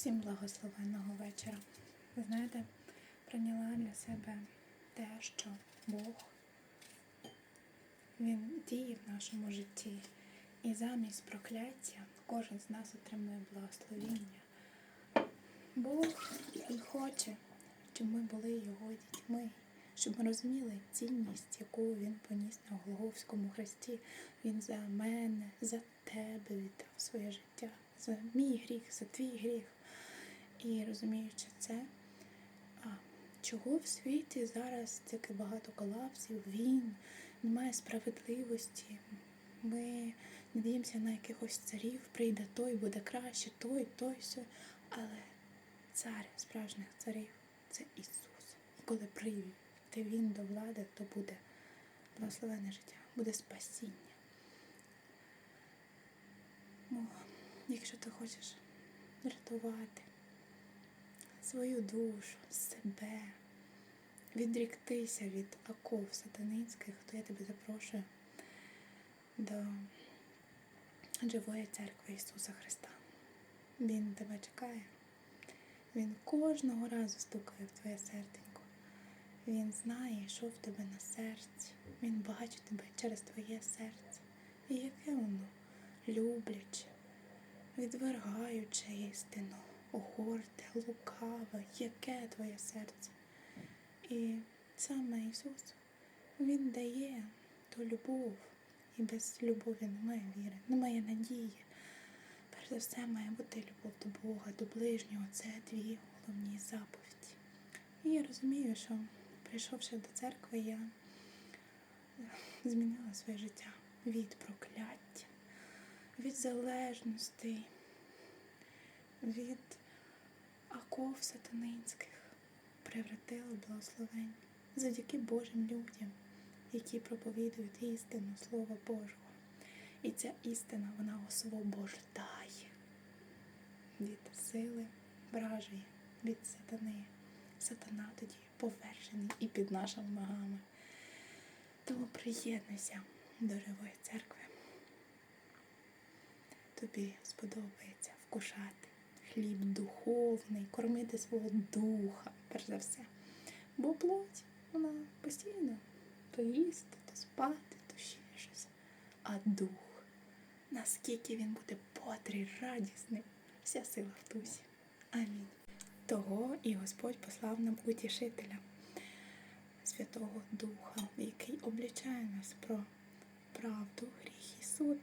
Всім благословенного вечора. Ви знаєте, прийняла для себе те, що Бог Він діє в нашому житті. І замість прокляття кожен з нас отримує благословіння. Бог хоче, щоб ми були його дітьми, щоб ми розуміли цінність, яку він поніс на Голговському хресті. Він за мене, за тебе віддав своє життя, за мій гріх, за твій гріх. І розуміючи це, а чого в світі зараз таке багато колапсів, війн, немає справедливості. Ми надіємося на якихось царів, прийде той, буде краще, той, той, сьо. Але цар справжніх царів це Ісус. І коли прийде Він до влади, то буде благословене життя, буде спасіння. О, якщо ти хочеш рятувати свою душу, себе, відріктися від оков сатанинських, то я тебе запрошую до живої церкви Ісуса Христа. Він тебе чекає. Він кожного разу стукає в твоє серденько. Він знає, що в тебе на серці. Він бачить тебе через твоє серце. І яке воно любляче, відвергаючи істину, горде, лукаве, яке твоє серце. І саме Ісус, Він дає ту любов, і без любові немає віри, немає надії. Перш за все має бути любов до Бога, до ближнього. Це дві головні заповіді. І я розумію, що прийшовши до церкви, я змінила своє життя від прокляття, від залежностей, від оков сатанинських превратила благословень завдяки Божим людям, які проповідують істину Слова Божого. І ця істина вона освобождає від сили вражої, від сатани. Сатана тоді повержений і під нашими ногами. Тому приєднуйся до живої церкви. Тобі сподобається вкушати хліб духовний, кормити свого духа, перш за все. Бо плоть, вона постійно то їсти, то спати, то ще щось. А дух, наскільки він буде бодрий, радісний, вся сила в дусі. Амінь. Того і Господь послав нам утішителя, Святого Духа, який облічає нас про правду, гріх і суд.